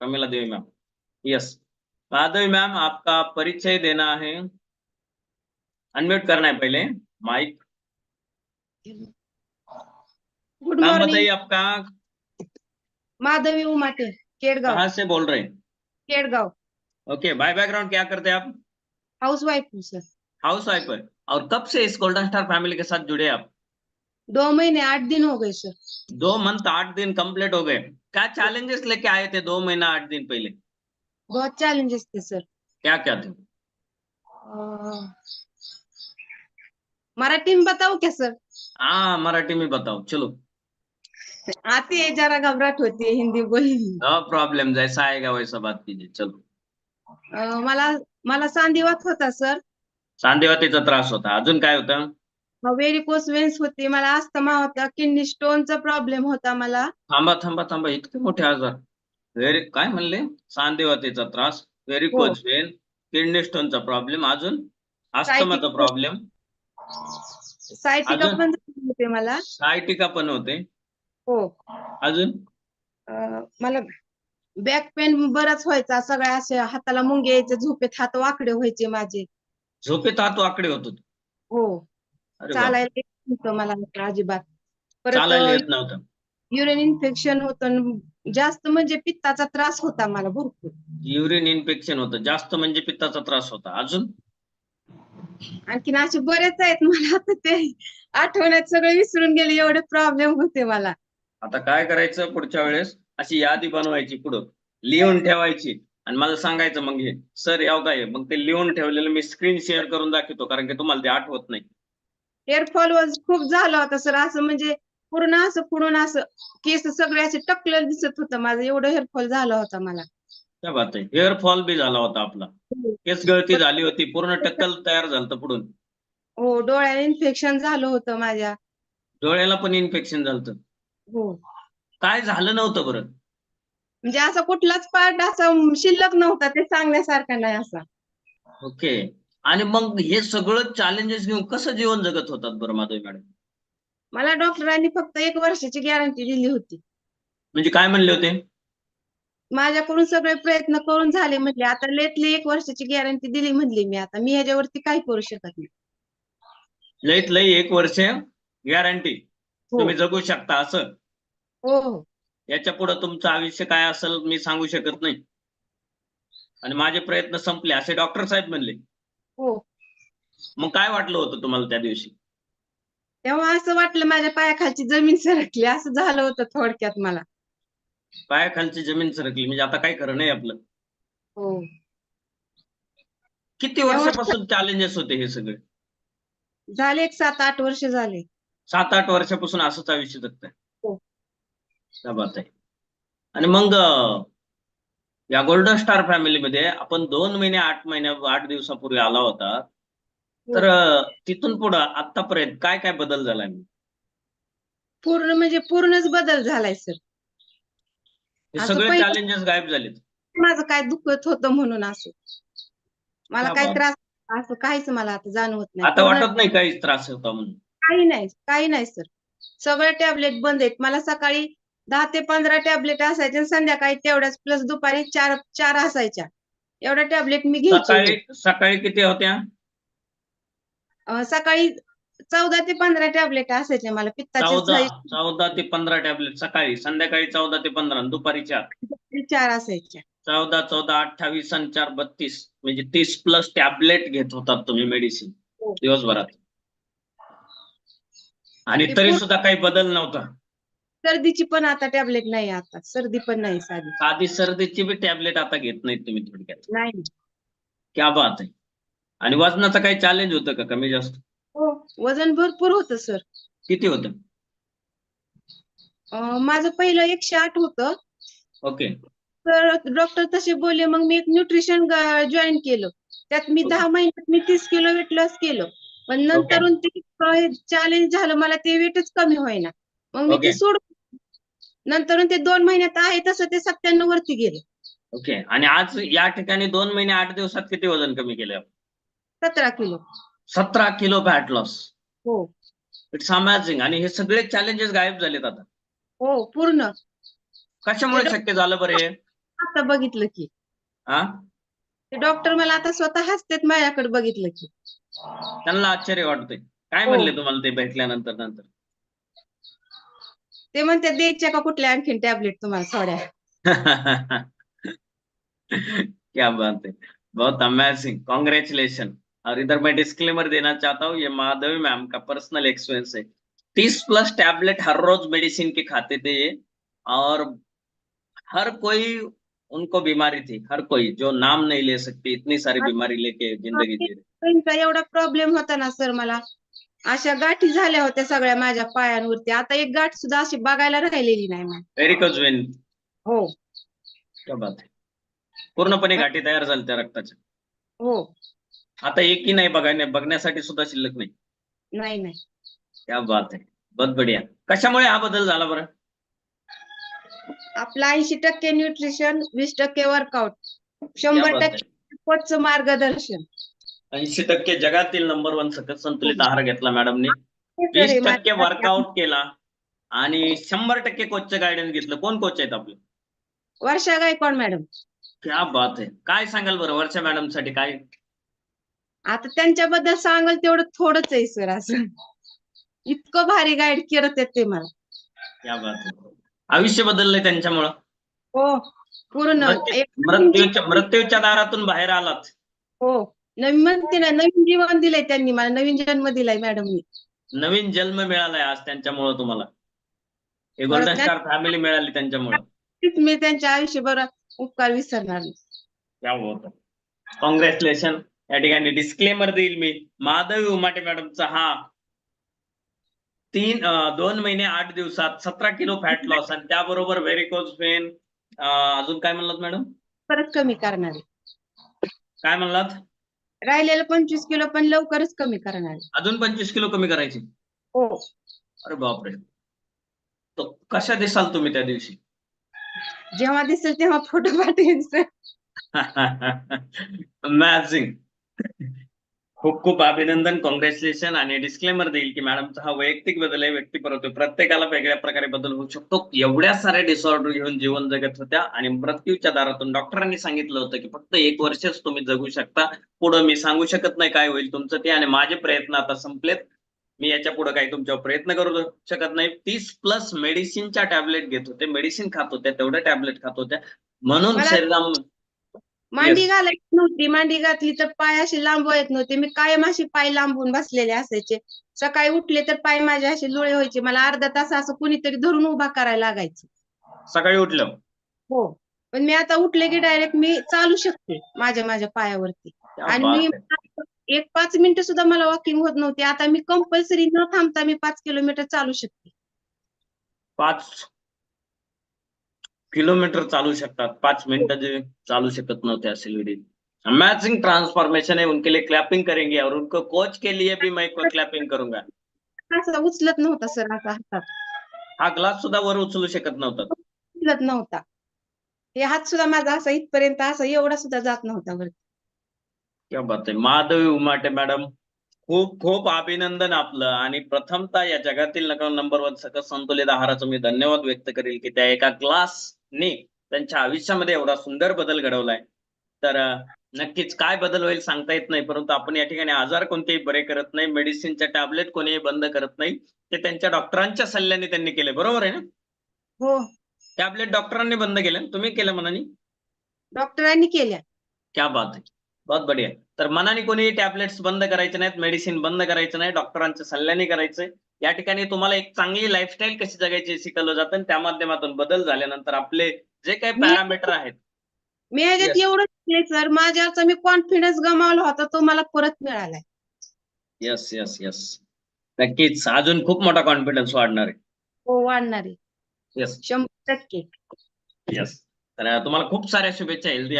प्रमिला देवी ma'am. Yes Madhavi ma'am आपका परिचय देना है। अनम्यूट करना है पहले। माइक गुड मॉर्निंग बताइए आपका। माधवी उमाटे केडगाव। कहाँ से बोल रहे हैं? केडगाव। ओके बाय बैकग्राउंड क्या करते हैं आप? हाउस वाइफ हूँ सर हाउस वाइफ है और कब से इस गोल्डन स्टार फैमिली के साथ जुड़े आप? दो महीने आठ दिन हो गए सर दो मंथ आठ दिन कंप्लीट हो गए। क्या चैलेंजेस लेके आए थे दो महीना आठ दिन पहले? बहुत चैलेंजेस थे सर क्या क्या थे मराठी में बताओ क्या सर हाँ मराठी में बताओ चलो। आती है जरा घबराहट होती है हिंदी बोली नो प्रॉब्लम जैसा आएगा वैसा बात कीजिए चलो। अं, मला मला सांधिवात होता सर सांधेवातीचा त्रास होता. अजून काय होतं? व्हेरिकोस वेन्स होती. मला अस्थमा होता. किडनी स्टोनचा प्रॉब्लेम होता मला. थांबा थांबा थांबा. इतके मोठे आजार. व्हेरी काय म्हणले? सांधेवातीचा त्रास. व्हेरिकोज वेन किडनी स्टोनचा प्रॉब्लेम अजून? अस्थमाचा. Problem sciatica? पण होते मला. सायटिका पण होते. हो. अजून? मला बॅक पेन बराच व्हायचा. सगळ्या अशा हाताला मुंगे यायचे झोपेत हात वाकडे व्हायचे माझे. झोपेत हात वाकडे होत. हो. चालायला येत नव्हतं मला अजिबात. चालायला परत येत नव्हतं. युरिन इन्फेक्शन होतं जास्त म्हणजे पित्ताचा त्रास होता मला भरपूर. युरिन इन्फेक्शन होतं. जास्त म्हणजे पित्ताचा त्रास होता. अजून? आणखीन असे बरेच आहेत मला आता ते आठवण्यात सगळे विसरून गेले एवढे प्रॉब्लेम होते मला. आता काय करायचं पुढच्या वेळेस? अशी यादी बनवायची पुढं. लिहून ठेवायची. आणि मला सांगायचं मग हे. सर याव काय? मग ते लिहून ठेवलेलं मी स्क्रीन शेअर करून दाखवतो. कारण की तुम्हाला ते आठवत नाही. हेअरफॉल खूप झाला होता सर असं म्हणजे पूर्ण असं पुढून असं केस सगळे असे टकलं दिसत होतं. माझं एवढं हेअरफॉल झाला होता मला. त्या बात आहे. हेअर फॉल बी झाला होता आपला. केस गळती झाली होती. पूर्ण टक्कल तयार झालं होतं पुढून. हो डोळ्याला इन्फेक्शन झालं होतं माझ्या. डोळ्याला पण इन्फेक्शन झालं होतं. हो. काय झालं नव्हतं बरं? म्हणजे असा कुठलाच पार्ट असा शिल्लक नव्हता ते सांगण्यासारखा नाही असा. ओके आणि मग हे सगळं चॅलेंजेस घेऊन कसं जीवन जगत होतात बरं माधवी मॅडम? मला डॉक्टरांनी फक्त एक वर्षाची गॅरंटी दिली होती. म्हणजे काय म्हणले होते? माझ्याकडून सगळे प्रयत्न करून झाले म्हटले आता लेटली एक वर्षाची गॅरंटी दिली म्हणली मी आता. मी ह्याच्यावरती काही करू शकत नाही. लईत लई एक वर्ष गॅरंटी हो. तुम्ही जगू शकता असं. हो हो. याच्यापुढे तुमचं आयुष्य काय असेल मी सांगू शकत नाही. आणि माझे प्रयत्न संपले असे डॉक्टर साहेब म्हणले. हो. मग काय वाटलं होतं तुम्हाला त्या दिवशी? तेव्हा असं वाटलं माझ्या पायाखालची जमीन सरकली. असं झालं होतं थोडक्यात मला. पायाखालची जमीन सरकली. म्हणजे आता काय खरं नाही आपलं. हो. किती वर्षापासून चॅलेंजेस होते हे सगळे? झाले एक सात आठ वर्ष झाले. सात आठ वर्षापासून असंच आयुष्य जगताय. हो. आहे. आणि मग या गोल्डन स्टार फॅमिलीमध्ये आपण दोन महिने आठ महिन्या आठ दिवसापूर्वी आला होता. तर अं, तिथून पुढं आतापर्यंत काय काय बदल झालाय? पूर्ण म्हणजे पूर्णच बदल झालाय सर हे सगळे चॅलेंजेस गायब झालेत. माझं काय दुखत होतं म्हणून असं. मला क्या. त्रास असं काहीच मला आता जाणवत नाही. आता वाटत नाही काहीच त्रास होता म्हणून. काही नाही काही नाही सर सगळे टॅबलेट बंद आहेत. मला सकाळी दहा ते पंधरा टॅबलेट असायचे संध्याकाळी तेवढ्याच प्लस दुपारी चार चार असायच्या. एवढ्या टॅबलेट मी घ्यायचे सकाळी सकाळी किती होत्या? अं, सकाळी चौदा ते पंधरा टॅबलेट असायचे मला पित्ताचे चौदा चौदा ते पंधरा टॅबलेट सकाळी संध्याकाळी चौदा ते पंधरा आणि दुपारी चार. चार असायच्या. चौदा चौदा अठ्ठावीस आणि चार बत्तीस. म्हणजे तीस प्लस टॅबलेट घेत होतात तुम्ही मेडिसिन हो. दिवसभरात. आणि ते तरी पूर्ण- सुद्धा काही बदल नव्हता. सर्दीची पण आता टॅबलेट नाही आता. सर्दी पण नाही साधी. साधी सर्दीची बी टॅबलेट आता घेत नाहीत तुम्ही थोडक्यात. नाही. क्या बात आहे. आणि वजनाचं काही चॅलेंज होतं का कमी जास्त? हो वजन भरपूर होतं सर किती होतं? अं, माझं पहिलं एकशे आठ होतं. ओके. तर डॉक्टर तसे बोलले मग मी एक न्यूट्रिशन जॉईन केलं. त्यात मी. दहा महिन्यात मी तीस किलो वेट लॉस केलं. पण नंतरून ते चॅलेंज झालं. मला ते वेटच कमी होईना. मग मी Okay. ते सोडून नंतरून ते दोन महिन्यात आहे तसं ते सत्त्याण्णव वरती गेले. ओके. आणि आज या ठिकाणी दोन महिने आठ दिवसात किती वजन कमी केलं? सतरा किलो. सतरा किलो फॅट लॉस हो. इट्स अमॅझिंग आणि हे सगळे चॅलेंजेस गायब झालेत आता. हो पूर्ण. कशामुळे शक्य झालं बरं हे? आता बघितलं की. हा ते डॉक्टर मला आता स्वतः हसतेत माझ्याकडे बघितलं की. त्यांना आश्चर्य वाटतंय. काय हो. म्हणले तुम्हाला ते भेटल्यानंतर नंतर? ते म्हणते द्यायच्या का कुठल्या आणखीन टॅबलेट तुम्हाला सोड्या? क्या बात है। बहुत अमेजिंग कॉन्ग्रेचुलेशन और इधर मैं डिस्क्लेमर देना चाहता हूँ ये माधवी मैम का पर्सनल एक्सपीरियंस है। तीस प्लस टैबलेट हर रोज मेडिसिन के खाते थे ये और हर कोई उनको बीमारी थी हर कोई जो नाम नहीं ले सकती इतनी सारी बीमारी लेके ज़िंदगी जी रहे। एवढा प्रॉब्लेम होता ना सर मला। अशा गाठी झाल्या होत्या सगळ्या माझ्या पायांवरती. आता एक गाठ सुद्धा अशी बघायला राहिलेली नाही मला. वेरिकोज वेन हो. क्या बात पूर्णपणे गाठी तयार झाल्या त्या रक्ताच्या. हो. आता एकही नाही बघाय बघण्यासाठी सुद्धा शिल्लक नाही. नाही नाही. क्या बात है बहुत बढ़िया. कशामुळे हा बदल झाला बरं? आपलं ऐंशी टक्के न्यूट्रिशन वीस टक्के वर्कआउट शंभर टक्के मार्गदर्शन. ऐंशी टक्के जगातील नंबर वन सकस संतुलित आहार घेतला मॅडमने हे वीस टक्के वर्कआउट केला. आणि शंभर टक्के कोचचं गायडन्स घेतलं. कोण कोच आहेत आपले? वर्षा गायकवाड मॅडम क्या बात आहे. काय सांगाल बरं वर्षा मॅडमसाठी? काय? आता त्यांच्याबद्दल सांगाल तेवढं थोडंच आहे सर असं. इतकं भारी गाईड करत आहेत ते मला. क्या बात आहे. आयुष्य बदललंय त्यांच्यामुळं. हो पूर्ण. मृत्यूच्या मृत्यूच्या दारातून बाहेर आलात. हो. नवीन म्हणते ना नवीन जीवन दिलंय त्यांनी मला नवीन जन्म दिलाय मॅडमनी नवीन जन्म मिळालाय आज त्यांच्यामुळं तुम्हाला. हे गोल्डन बरोबर. स्टार फॅमिली मिळाली त्यांच्यामुळं. तीच मी त्यांच्या आयुष्यभर उपकार विसरणार नाही. क्या होत कॉंग्रॅच्युलेशन या ठिकाणी डिस्क्लेमर देईल मी. माधवी उमाटे मॅडमचा हा तीन अं, दोन महिने आठ दिवसात सतरा किलो फॅट लॉस आणि त्याबरोबर व्हेरिकोज पेन अजून काय म्हणलात मॅडम परत कमी करणार आहे. काय म्हणलात? राहिलेलं पंचवीस किलो पण लवकरच कमी करणार. अजून पंचवीस किलो कमी करायची? हो. अरे बापरे. तो कशा दिसाल तुम्ही त्या दिवशी? जेव्हा दिसेल तेव्हा फोटो पाठवेन सर खूप खूप अभिनंदन कॉंग्रॅच्युलेशन आणि डिस्क्लेमर देईल की मॅडमचा हा वैयक्तिक बदल आहे व्यक्तिपरत्व आहे. प्रत्येकाला वेगळ्या प्रकारे बदल होऊ शकतो. एवढ्या साऱ्या डिसऑर्डर घेऊन जीवन जगत होत्या आणि मृत्यूच्या दारातून डॉक्टरांनी सांगितलं होतं की फक्त एक वर्षच तुम्ही जगू शकता. पुढं मी सांगू शकत नाही काय होईल तुमचं ते आणि माझे प्रयत्न आता संपलेत. मी याच्यापुढे काही तुमच्यावर प्रयत्न करू शकत नाही. तीस प्लस मेडिसिनच्या टॅबलेट घेत होते. मेडिसिन खात होत्या तेवढ्या टॅबलेट खात होत्या. म्हणून मला- शरीरा मांडी. घालायची नव्हती. मांडी घातली तर पाय असे लांब येत नव्हते. मी कायम असे पाय लांबून बसलेले असायचे. सकाळी उठले तर पाय माझे असे लुळे व्हायचे. मला अर्धा तास असं कुणीतरी धरून उभा करायला लागायचं. सकाळी उठलं. हो. पण मी आता उठले की डायरेक्ट मी चालू शकते माझ्या माझ्या पायावरती. आणि मी. एक पाच मिनिटं सुद्धा मला वॉकिंग होत नव्हती. आता मी कंपल्सरी न थांबता मी पाच किलोमीटर चालू शकते. पाच किलोमीटर चालू शकतात. पाच मिनिटं जे चालू शकत नव्हते लेडीज अमेजिंग ट्रांसफॉर्मेशन है उनके लिए क्लैपिंग करेंगे. और उनको कोच के लिए भी मैं क्लैपिंग करूंगा. उचलत नव्हता सर हातात. हा ग्लास सुद्धा वर उचलू शकत नव्हता. उचलत नव्हता. हे हात सुद्धा माझा असा इथपर्यंत असा एवढा सुद्धा जात नव्हता वरती. क्या बात आहे. माधवी उमाटे मॅडम खूप खूप अभिनंदन आपलं. आणि प्रथमतः या जगातील नंबर वन सकस संतुलित आहाराचं मी धन्यवाद व्यक्त करेल की त्या एका ग्लासने त्यांच्या आयुष्यामध्ये एवढा सुंदर बदल घडवलाय. तर नक्कीच काय बदल होईल सांगता येत नाही परंतु आपण या ठिकाणी आजार कोणतेही बरे करत नाही मेडिसिनच्या टॅबलेट कोणीही बंद करत नाही ते त्यांच्या डॉक्टरांच्या सल्ल्याने त्यांनी केले बरोबर आहे ना? हो. टॅबलेट डॉक्टरांनी बंद केले तुम्ही केलं मनानी? डॉक्टरांनी केल्या. क्या बात आहे बहुत बढिया. तर मनाने कोणी टॅबलेट्स बंद करायचे नाहीत मेडिसिन बंद करायचं नाही डॉक्टरांच्या सल्ल्याने करायचंय या ठिकाणी तुम्हाला एक चांगली लाईफस्टाईल कशी जगायची शिकवलं जातं आणि त्या माध्यमातून बदल झाल्यानंतर आपले जे काही पॅरामीटर आहेत. मी ह्याच्यात Yes. एवढं शिकले सर माझ्याचा मी कॉन्फिडन्स गमावला होता तो मला परत मिळालाय. येस येस येस नक्कीच. अजून खूप मोठा कॉन्फिडन्स वाढणार आहे. हो वाढणारे येस शंभर टक्के. येस तर तुम्हाला खूप साऱ्या शुभेच्छा. हेल्दी